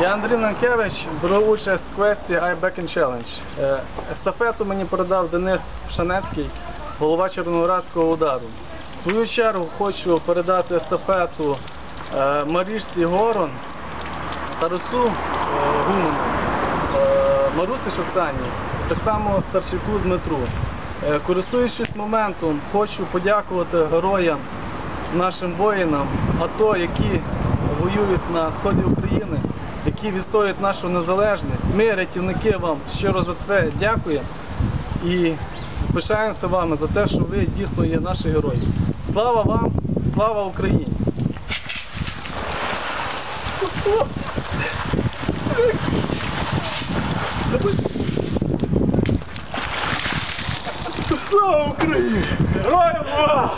Я Андрій Нанкевич, беру участь в квесті iBacking Challenge. Е, Естафету мені передав Денис Пшанецький, голова Червоноградського удару. В свою чергу хочу передати естафету е, Марішці Горон, Тарасу е, Гумену, е, Марусі Оксані, так само Старчаку Дмитру. Користуючись моментом, хочу подякувати героям, нашим воїнам АТО, які воюють на сході України, які відстоюють нашу незалежність. Ми, рятівники, вам щиро за це дякуємо і пишаємося вами за те, що ви дійсно є наші герої. Слава вам, слава Україні! Слава Україні! Героям!